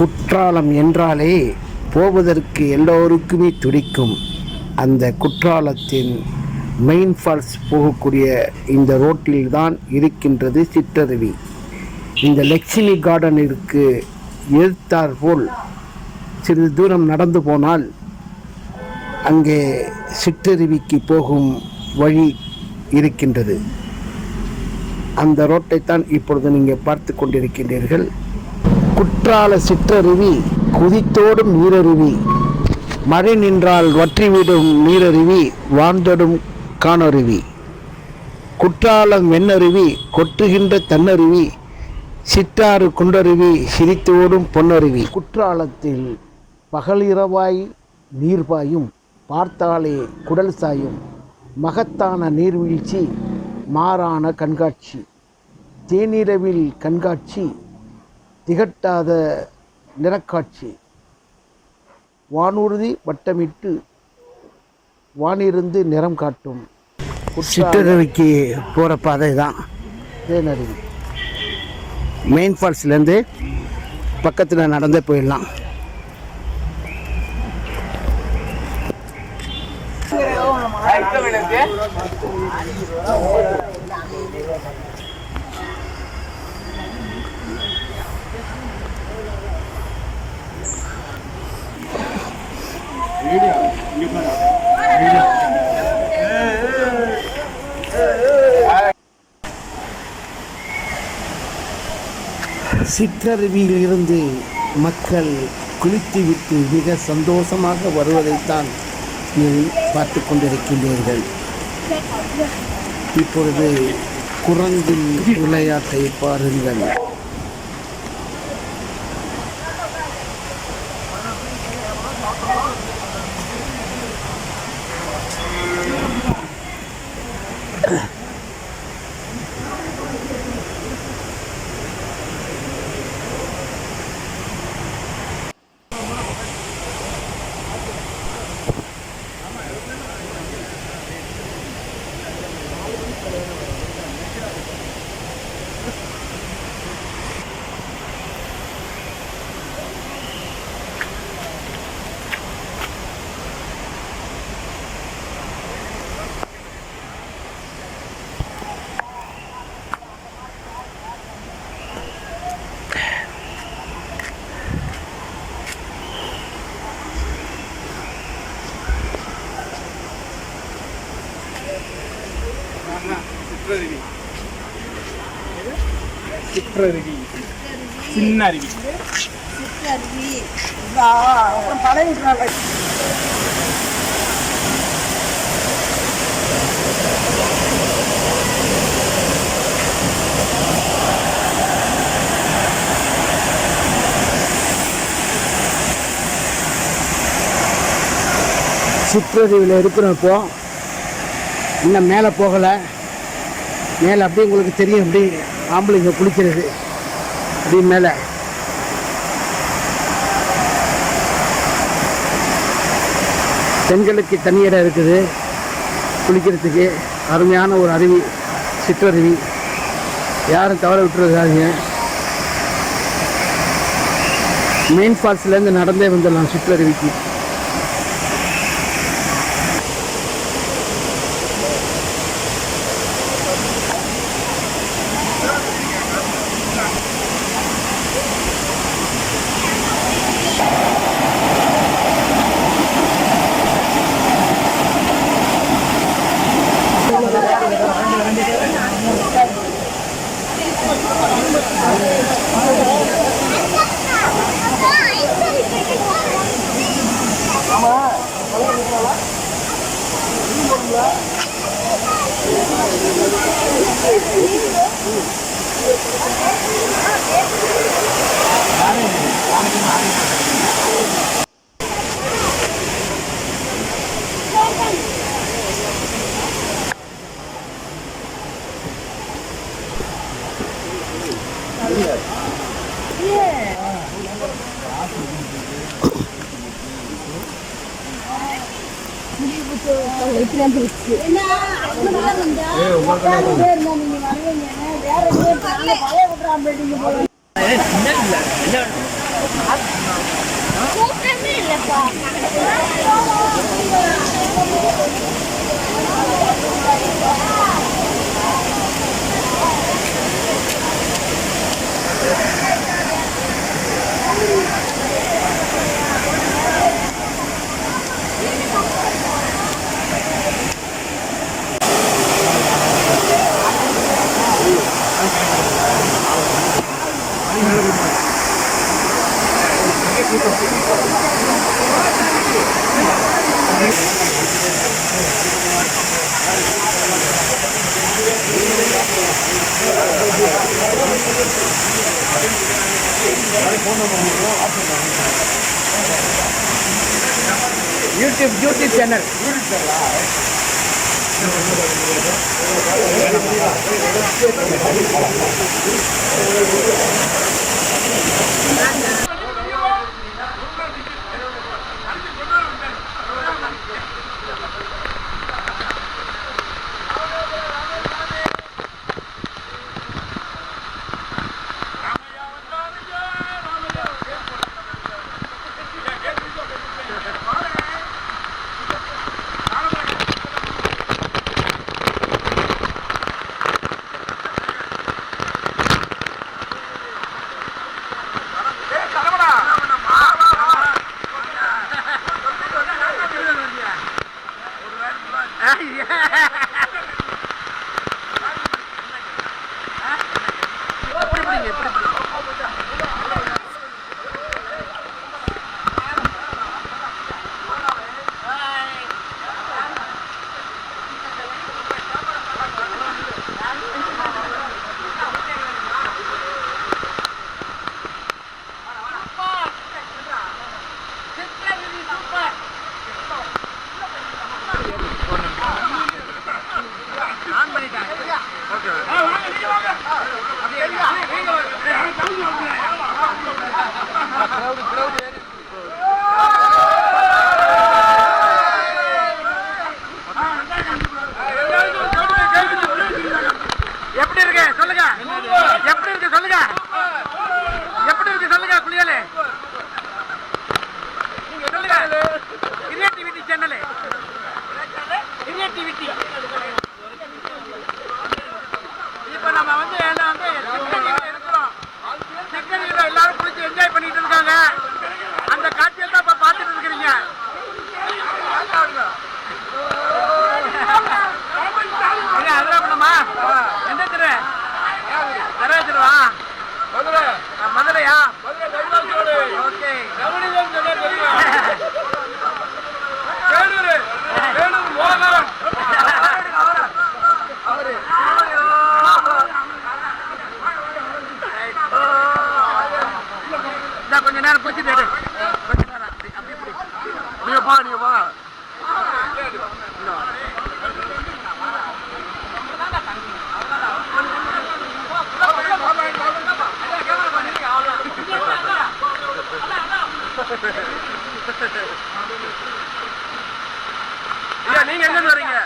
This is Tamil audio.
குற்றாலம் என்றாலே போவதற்கு எல்லோருக்குமே துடிக்கும். அந்த குற்றாலத்தின் மெயின் ஃபால்ஸ் போகக்கூடிய இந்த ரோட்டில் தான் இருக்கின்றது சிற்றருவி. இந்த லட்சுமி கார்டனிற்கு எதிர்த்தாற் போல் சிறிது தூரம் நடந்து போனால் அங்கே சிற்றருவிக்கு போகும் வழி இருக்கின்றது. அந்த ரோட்டைத்தான் இப்பொழுது நீங்கள் பார்த்து கொண்டிருக்கின்றீர்கள். குற்றால சிற்றருவி குதித்தோடும் நீரருவி மழை நின்றால் வற்றிவிடும் நீரருவி வாழ்ந்தடும் காணருவி. குற்றாலம் வெண்ணருவி கொட்டுகின்ற தன்னருவி சிற்றாறு குண்டருவி சிரித்தோடும் பொன்னருவி. குற்றாலத்தில் பகலிரவாய் நீர் பாயும் பார்த்தாலே குடல் சாயும் மகத்தான நீர்வீழ்ச்சி மாறான கண்காட்சி. தேனிரவில் கண்காட்சி திகட்டாத நிறக்காட்சி. வானூர்தி வட்டமிட்டு வானிருந்து நிறம் காட்டும். சிற்றருவிக்கு போகிற பாதை தான். தேனருவி. மெயின் ஃபால்ஸ்லேருந்து பக்கத்தில் நடந்தே போயிடலாம். சிற்றருவியில் இருந்து மக்கள் குளித்துவிட்டு மிக சந்தோஷமாக வருவதைத்தான் நீங்கள் பார்த்து கொண்டிருக்கின்றீர்கள். இப்பொழுது குரங்கின் விளையாட்டை பாருங்கள். சிற்றருவி. சிற்றருவி. சின்ன அருவி சிற்றருவி சிற்றருவியில் இருக்கிறோம் இப்போ இன்னும் மேலே போகலை. மேலே அப்படியே உங்களுக்கு தெரியும் அப்படி ஆம்பளைங்க குளிக்கிறது. அப்படி மேலே. பெண்களுக்கு தனி இடம் இருக்குது. குளிக்கிறதுக்கு அருமையான ஒரு அருவி சிற்றருவி. யாரும் தவற விட்டுறதுக்காதீங்க மெயின் ஃபால்ஸ்லேருந்து நடந்தே வந்துடலாம் சிற்றருவிக்கு. எப்படி வந்துருச்சு வேற யூடியூப் யூடியூப் சேனல் எப்படி activity. நான் கொஞ்ச நேரம் பிடிச்சி தேடு. கொஞ்ச நேரம் நீங்க பா நீங்க நீங்க எங்க வரீங்க?